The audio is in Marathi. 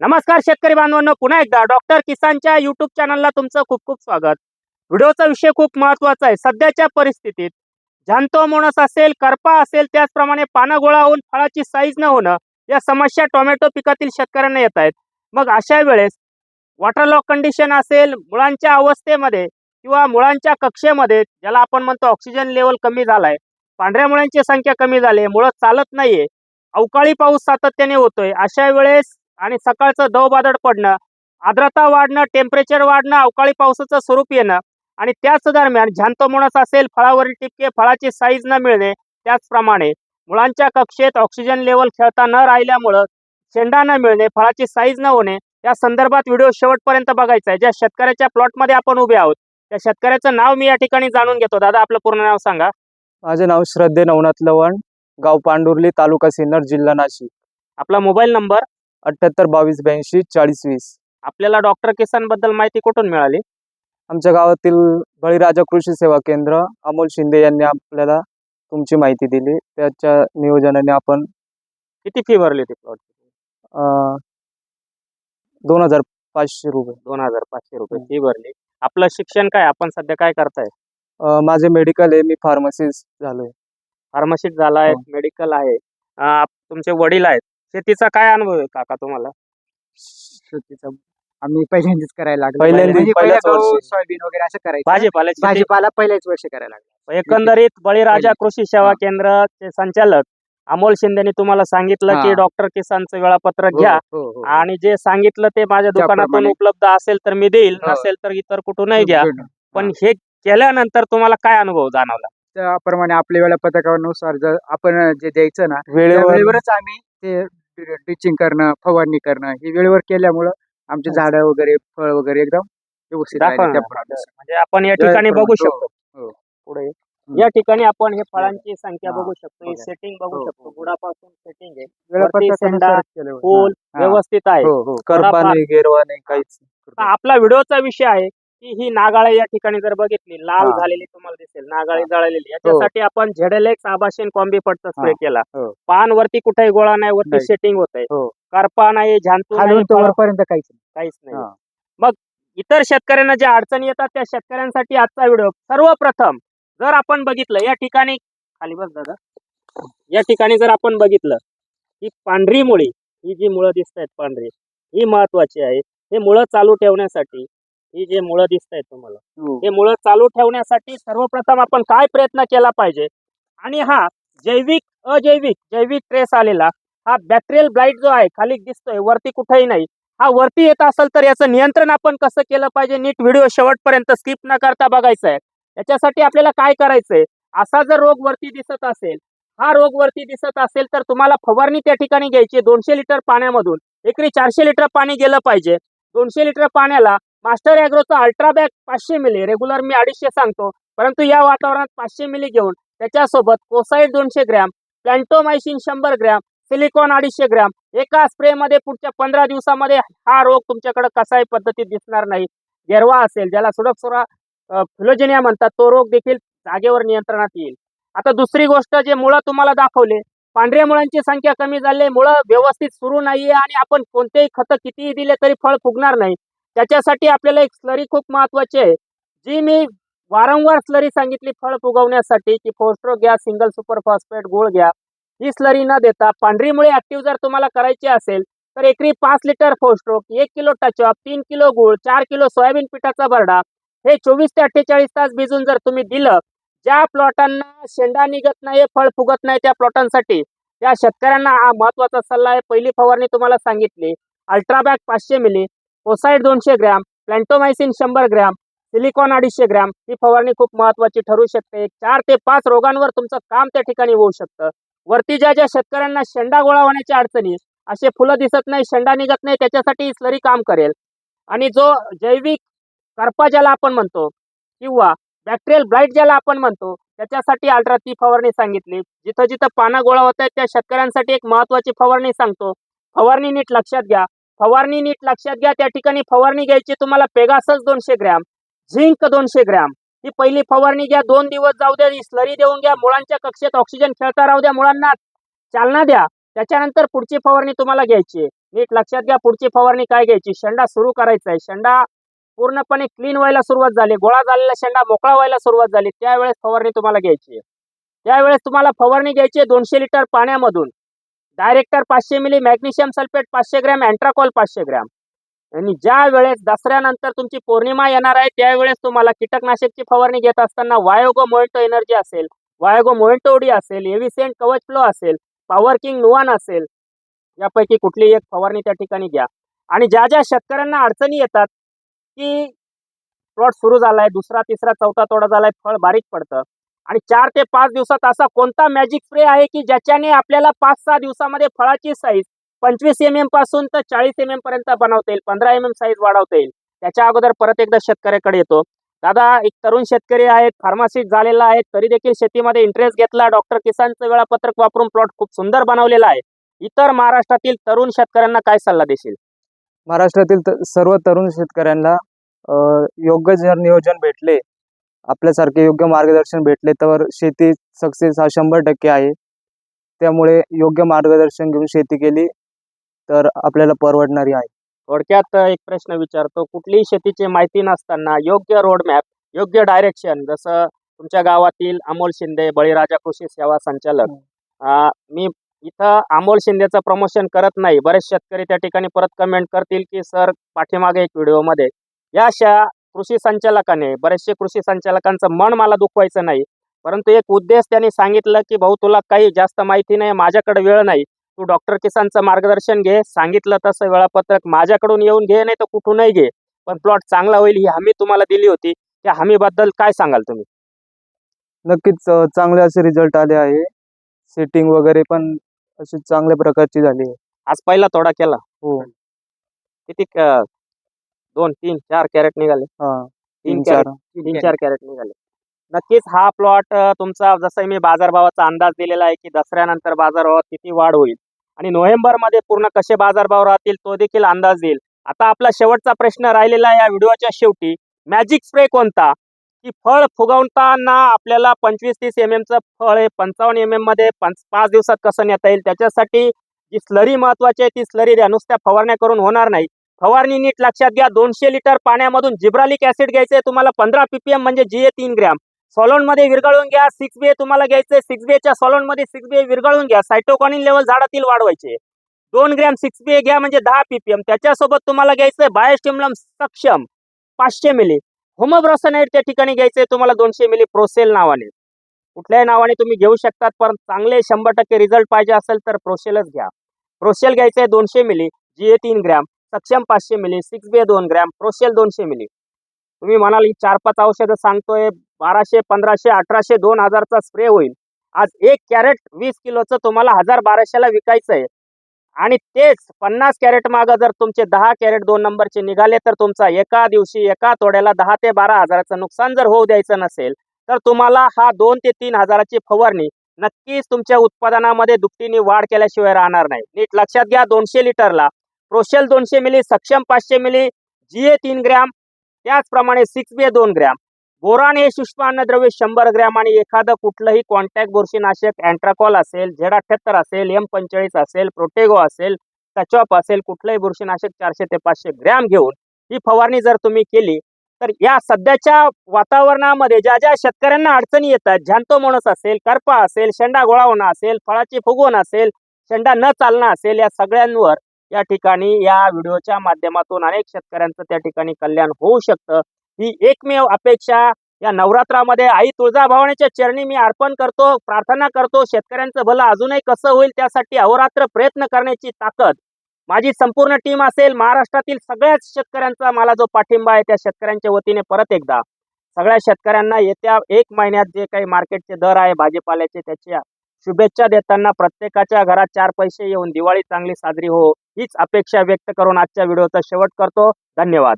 नमस्कार शेतकरी बांधवांनो पुन्हा एकदा डॉक्टर किसानच्या युट्यूब चॅनलला तुमचं खूप खूप स्वागत. व्हिडिओचा विषय खूप महत्त्वाचा आहे. सध्याच्या परिस्थितीत झांतोमोनस असेल करपा असेल त्याचप्रमाणे पानं गोळा होऊन फळाची साईज न होणं या समस्या टोमॅटो पिकातील शेतकऱ्यांना येत आहेत. मग अशा वेळेस वॉटरलॉक कंडिशन असेल मुळांच्या अवस्थेमध्ये किंवा मुळांच्या कक्षेमध्ये ज्याला आपण म्हणतो ऑक्सिजन लेवल कमी झालाय पांढऱ्या मुळांची संख्या कमी झाली आहे मुळं चालत नाहीये अवकाळी पाऊस सातत्याने होतोय अशा वेळेस आणि सकाळचं दवबादळ पडणं आर्द्रता वाढणं टेम्परेचर वाढणं अवकाळी पावसाचं स्वरूप येणं आणि त्याच दरम्यान झांतोमोनस असेल फळावरील टिपके फळाची साईज न मिळणे त्याचप्रमाणे मुळांच्या कक्षेत ऑक्सिजन लेवल खेळता न राहिल्यामुळं शेंडा न मिळणे फळाची साईज न होणे या संदर्भात व्हिडिओ शेवटपर्यंत बघायचा आहे. ज्या शेतकऱ्याच्या प्लॉटमध्ये आपण उभे आहोत त्या शेतकऱ्याचं नाव मी या ठिकाणी जाणून घेतो. दादा आपलं पूर्ण नाव सांगा. माझे नाव श्रद्धे नवनाथ लवण गाव पांडुर्ली तालुका सिन्नर जिल्हा नाशिक. आपला मोबाईल नंबर? अठ्ठ्याहत्तर बावीस ब्याऐंशी चाळीस वीस. आपल्याला डॉक्टर किसानबद्दल माहिती कुठून मिळाली? आमच्या गावातील बळीराजा कृषी सेवा केंद्र अमोल शिंदे यांनी आपल्याला तुमची माहिती दिली. त्याच्या नियोजनाने आपण किती फी भरली ती प्लॉट दोन हजार पाचशे रुपये. दोन हजार पाचशे रुपये फी भरली. आपलं शिक्षण काय? आपण सध्या काय करताय? अं, माझे मेडिकल आहे. मी फार्मसिस्ट झालोय. फार्मसिस्ट झालाय हो. मेडिकल आहे. अं, आप- तुमचे वडील आहेत. शेतीचा काय अनुभव आहे काका तुम्हाला शेतीचा आम्ही पहिल्यांदाच करायला लागलो पहिल्यांदा- म्हणजे पहिल्याच पहिल्या गहू, वर्षी. सोयाबीन वगैरे असं करायचं भाजीपाल्याची शेती- भाजीपाला पहिल्याच वर्षी करायला लागलो एकंदरीत बळीराजा. कृषी सेवा. केंद्राचे संचालक अमोल शिंदेनी तुम्हाला सांगितलं की हा. डॉक्टर किसानचं वेळापत्रक हो, घ्या हो, हो. आणि जे सांगितलं ते माझ्या दुकानातून. उपलब्ध असेल तर मी देईल हो. नसेल तर इतर कुठूनही घ्या पण हे केल्यानंतर तुम्हाला काय अनुभव जाणवला त्याप्रमाणे आपल्या वेळापत्रकानुसार जर आपण जे द्यायचं ना त्या वेळेवरच आम्ही ते ड्रिचिंग करणं फवारणी करणं हे वेळेवर केल्यामुळं आमचे झाडं वगैरे फळ वगैरे एकदम व्यवस्थित दाखवा ना. म्हणजे आपण या ठिकाणी बघू हो, शकतो. हो. पुढे या ठिकाणी आपण हे फळांची संख्या हा. बघू शकतो. ही बघा. सेटिंग बघू हो, शकतो. हो. गुडापासून सेटिंग आहे. वेळापत्रकानुसार केलं होतं. फूल हा. व्यवस्थित आहे. हो हो. करपा नाही गेरवा नाही काहीच आपला व्हिडिओचा विषय आहे. की ही नागाळे या ठिकाणी जर बघितली लाल हा. झालेली तुम्हाला दिसेल नागाळी जळलेली याच्यासाठी आपण झेडेलेक्स आबाशिन कॉम्बिपटचा स्प्रे हा. केला हो. पान वरती कुठेही गोळा नाही वरती नाही. सेटिंग होत आहे हो. करपा नाही झांतू नाही खालून वरपर्यंत काहीच नाही. काहीच नाही हा. मग इतर शेतकऱ्यांना ज्या अडचणी येतात त्या शेतकऱ्यांसाठी आजचा व्हिडिओ सर्वप्रथम जर आपण बघितलं या ठिकाणी खाली बस दादा या ठिकाणी जर आपण बघितलं ही पांढरी मुळी ही जी मुळं दिसत आहेत पांढरी ही महत्वाची आहे हे मुळं चालू ठेवण्यासाठी ही जे मुळं दिसत आहेत तुम्हाला हो. हे मुळं चालू ठेवण्यासाठी सर्वप्रथम आपण काय प्रयत्न केला पाहिजे? आणि हा जैविक अजैविक जैविक ट्रेस आलेला हा बॅक्टेरियल ब्लाइट जो आहे खाली दिसतोय वरती कुठेही नाही हा वरती येत असेल तर याचं नियंत्रण आपण कसं केलं पाहिजे? नीट व्हिडिओ शेवटपर्यंत स्किप न करता बघायचा आहे याच्यासाठी आपल्याला काय करायचंय? असा जर रोग वरती दिसत असेल हा रोग वरती दिसत असेल तर तुम्हाला फवारणी त्या ठिकाणी घ्यायची दोनशे लिटर पाण्यामधून एकरी चारशे लिटर पाणी गेलं पाहिजे. दोनशे लिटर पाण्याला मास्टर अॅग्रोचा अल्ट्रा बॅग पाचशे मिली रेग्युलर मी अडीचशे सांगतो. परंतु या वातावरणात पाचशे मिली घेऊन त्याच्यासोबत कोसाईड दोनशे ग्रॅम प्लॅन्टोमायसिन शंभर ग्रॅम सिलिकॉन अडीचशे ग्रॅम एका स्प्रेमध्ये पुढच्या पंधरा दिवसामध्ये हा रोग तुमच्याकडे कसाही पद्धतीत दिसणार नाही. गेरवा असेल ज्याला सुडकसुरा फिलोजेनिया म्हणतात तो रोग देखील जागेवर नियंत्रणात येईल. आता दुसरी गोष्ट जे मुळं तुम्हाला दाखवले पांढऱ्या मुळांची संख्या कमी झाली मुळं व्यवस्थित सुरू नाहीये आणि आपण कोणतेही खतं कितीही दिले तरी फळ फुगणार नाही. त्याच्यासाठी आपल्याला एक स्लरी खूप महत्वाची आहे. जी मी वारंवार स्लरी सांगितली फळ फुगवण्यासाठी की फोस्ट्रो घ्या सिंगल सुपर फॉस्फेट गुळ घ्या. ही स्लरी न देता पांढरीमुळे ऍक्टिव्ह जर तुम्हाला करायची असेल तर एकरी पाच लिटर फोस्ट्रोक एक किलो टचअप तीन किलो गुळ चार किलो सोयाबीन पिठाचा बरडा हे चोवीस ते अठ्ठेचाळीस तास भिजून जर तुम्ही दिलं ज्या प्लॉटांना शेंडा निघत नाही फळ फुगत नाही त्या प्लॉटांसाठी या शेतकऱ्यांना हा महत्त्वाचा सल्ला आहे. पहिली फवारणी तुम्हाला सांगितली अल्ट्राबॅग पाचशे मिली ओसाईड दोनशे ग्रॅम प्लॅन्टोमायसिन शंभर ग्रॅम सिलिकॉन अडीचशे ग्रॅम ही फवारणी खूप महत्वाची ठरू शकते. चार ते पाच रोगांवर तुमचं काम त्या ठिकाणी होऊ शकतं. वरती ज्या ज्या शेतकऱ्यांना शेंडा गोळा होण्याच्या अडचणी असे फुलं दिसत नाही शेंडा निघत नाही त्याच्यासाठी स्लरी काम करेल. आणि जो जैविक करपा ज्याला आपण म्हणतो किंवा बॅक्टेरियल ब्लाइट ज्याला आपण म्हणतो त्याच्यासाठी अल्ट्रा ती फवारणी सांगितली. जिथं जिथं पानं गोळा होत आहेत त्या शेतकऱ्यांसाठी एक महत्वाची फवारणी सांगतो. फवारणी नीट लक्षात घ्या. फवारणी नीट लक्षात घ्या. त्या ठिकाणी फवारणी घ्यायची तुम्हाला पेगासच दोनशे ग्रॅम झिंक दोनशे ग्रॅम. ही पहिली फवारणी घ्या. दोन दिवस जाऊ द्या. स्लरी देऊन घ्या. मुळांच्या कक्षेत ऑक्सिजन खेळता राहू द्या. मुळांना चालना द्या. त्याच्यानंतर पुढची फवारणी तुम्हाला घ्यायची. नीट लक्षात घ्या. पुढची फवारणी काय घ्यायची? शेंडा सुरू करायचा आहे. शेंडा पूर्णपणे क्लीन व्हायला सुरुवात झाली. गोळा झालेला शेंडा मोकळा व्हायला सुरुवात झाली. त्यावेळेस फवारणी तुम्हाला घ्यायची त्यावेळेस तुम्हाला फवारणी घ्यायची दोनशे लिटर पाण्यामधून. डायरेक्टर पाचशे मिली मॅग्नेशियम सल्फेट पाचशे ग्रॅम अँट्राकॉल पाचशे ग्रॅम. आणि ज्या वेळेस दसऱ्यानंतर तुमची पौर्णिमा येणार आहे त्यावेळेस तुम्हाला कीटकनाशकची फवारणी घेत असताना वायोगो मोएंटो एनर्जी असेल वायोगो मोएंटो उडी असेल एव्हिसेंट कवच फ्लो असेल पॉवर किंग नुवान असेल यापैकी कुठलीही एक फवारणी त्या ठिकाणी घ्या. आणि ज्या ज्या शेतकऱ्यांना अडचणी येतात की प्लॉट सुरू झालाय दुसरा तिसरा चौथा तोडा झालाय फळ बारीक पडतं. आणि चार ते पाच दिवसात असा कोणता मॅजिक स्प्रे आहे की ज्याच्याने आपल्याला पाच सहा दिवसामध्ये फळाची साईज पंचवीस एम एमपासून तर चाळीस एम एम पर्यंत बनवता येईल पंधरा एम एम साईज वाढवता येईल. त्याच्या अगोदर परत एकदा शेतकऱ्याकडे येतो. दादा एक तरुण शेतकरी आहेत फार्मासिस्ट झालेला आहे तरी देखील शेतीमध्ये इंटरेस्ट घेतला. डॉक्टर किसानचं वेळापत्रक वापरून प्लॉट खूप सुंदर बनवलेला आहे. इतर महाराष्ट्रातील तरुण शेतकऱ्यांना काय सल्ला देशील? महाराष्ट्रातील सर्व तरुण शेतकऱ्यांना योग्य जर नियोजन भेटले आपल्यासारखे योग्य मार्गदर्शन भेटले तर शेती सक्सेस हा शंभर टक्के आहे. त्यामुळे योग्य मार्गदर्शन घेऊन शेती केली तर आपल्याला परवडणारी आहे. थोडक्यात एक प्रश्न विचारतो कुठलीही शेतीची माहिती नसताना योग्य रोड मॅप योग्य डायरेक्शन जसं तुमच्या गावातील अमोल शिंदे बळीराजा कृषी सेवा संचालक. मी इथं अमोल शिंदेचं प्रमोशन करत नाही. बरेच शेतकरी त्या ठिकाणी परत कमेंट करतील की सर पाठीमागे एक व्हिडिओमध्ये या अशा कृषी संचालकाने बरेचसे कृषी संचालकांचं मन मला दुखवायचं नाही. परंतु एक उद्देश त्यांनी सांगितलं की भाऊ तुला काही जास्त माहिती नाही माझ्याकडे वेळ नाही. तू डॉक्टर किसानचं मार्गदर्शन घे. सांगितलं तसं वेळापत्रक माझ्याकडून येऊन घे नाही तर कुठूनही घे. पण प्लॉट चांगला होईल ही हमी तुम्हाला दिली होती. त्या हमीबद्दल काय सांगाल तुम्ही? नक्कीच चांगले असे रिझल्ट आले आहे. सेटिंग वगैरे पण अशी चांगल्या प्रकारची झाली आहे. आज पहिला तोडा केला. हो. किती दोन तीन चार कॅरेट निघाले. तीन कॅरेट चार. तीन चार कॅरेट निघाले. नक्कीच हा प्लॉट तुमचा जसं मी बाजारभावाचा अंदाज दिलेला आहे की दसऱ्यानंतर बाजारभावात किती वाढ होईल. आणि नोव्हेंबरमध्ये पूर्ण कसे बाजारभाव राहतील तो देखील अंदाज देईल. आता आपला शेवटचा प्रश्न राहिलेला या व्हिडिओच्या शेवटी. मॅजिक स्प्रे कोणता? की फळ फुगवताना आपल्याला पंचवीस तीस एम एमचं फळ हे पंचावन्न एम एममध्ये पंच पाच दिवसात कसं नेता येईल? त्याच्यासाठी जी स्लरी महत्वाची आहे ती स्लरी द्या नुसत्या फवारण्या करून होणार नाही. फवारणी नीट लक्षात घ्या. दोनशे लिटर पाण्यामधून जिब्रालिक ऍसिड घ्यायचंय तुम्हाला पंधरा पीपीएम म्हणजे जी ए तीन ग्रॅम. सॉलोनमध्ये विरघळून घ्या. सिक्स बी तुम्हाला घ्यायचंय सिक्स बीच्या सॉलोनमध्ये सिक्स बी विरघळून घ्या. सायटोकॉनिन लेवल झाडातील वाढवायचे. दोन ग्रॅम सिक्स बी घ्या म्हणजे दहा पीपीएम. त्याच्यासोबत तुम्हाला घ्यायचंय बायोस्टिमलम सक्षम पाचशे मिली. होमोब्रोसनाइड त्या ठिकाणी घ्यायचंय तुम्हाला दोनशे मिली प्रोसेल नावाने. कुठल्याही नावाने तुम्ही घेऊ शकतात पण चांगले शंभर टक्के रिझल्ट पाहिजे असेल तर प्रोसेलच घ्या. प्रोसेल घ्यायचंय दोनशे मिली. जी ए तीन ग्रॅम. सक्षम पाचशे मिली सिक्स बी दोन ग्रॅम प्रोसेल दोनशे मिली. तुम्ही म्हणाल ही चार पाच औषधं सांगतोय बाराशे पंधराशे अठराशे दोन हजारचा स्प्रे होईल. आज एक कॅरेट वीस किलोचं तुम्हाला हजार बाराशेला विकायचं आहे आणि तेच पन्नास कॅरेट मागं जर तुमचे दहा कॅरेट दोन नंबरचे निघाले तर तुमचा एका दिवशी एका तोड्याला दहा ते बारा हजाराचं नुकसान जर होऊ द्यायचं नसेल तर तुम्हाला हा दोन ते तीन हजाराची फवारणी नक्कीच तुमच्या उत्पादनामध्ये दुपटीने वाढ केल्याशिवाय राहणार नाही. नीट लक्षात घ्या दोनशे लिटरला प्रोशेल दोनशे मिली सक्षम पाचशे मिली जी ए तीन ग्रॅम त्याचप्रमाणे सिक्स बी दोन ग्रॅम. बोरान हे सूक्ष्म अन्नद्रव्य शंभर ग्रॅम आणि एखादं कुठलंही कॉन्टॅक्ट बुरशीनाशक अँट्राकॉल असेल झेड अठ्ठ्याहत्तर असेल एम पंचेचाळीस असेल प्रोटेगो असेल टचॉप असेल कुठलंही बुरशीनाशक चारशे ते पाचशे ग्रॅम घेऊन ही फवारणी जर तुम्ही केली तर या सध्याच्या वातावरणामध्ये ज्या ज्या शेतकऱ्यांना अडचणी येतात झांतोमोणस असेल करपा असेल शेंडा गोळा होणं असेल फळाची फुगवण असेल शेंडा न चालणं असेल या सगळ्यांवर या ठिकाणी या व्हिडिओच्या माध्यमातून अनेक शेतकऱ्यांचं त्या ठिकाणी कल्याण होऊ शकतं. ही एकमेव अपेक्षा या नवरात्रामध्ये आई तुळजाभवानीच्या चरणी मी अर्पण करतो प्रार्थना करतो. शेतकऱ्यांचं भलं अजूनही कसं होईल त्यासाठी अहोरात्र प्रयत्न करण्याची ताकद माझी संपूर्ण टीम असेल. महाराष्ट्रातील सगळ्याच शेतकऱ्यांचा मला जो पाठिंबा आहे त्या शेतकऱ्यांच्या वतीने परत एकदा. सगळ्या शेतकऱ्यांना येत्या एक महिन्यात जे काही मार्केटचे दर आहे भाजीपाल्याचे त्याच्या शुभेच्छा देताना प्रत्येकाच्या घरात चार पैसे येऊन दिवाळी चांगली साजरी हो हीच अपेक्षा व्यक्त करून आजच्या व्हिडिओचा शेवट करतो. धन्यवाद.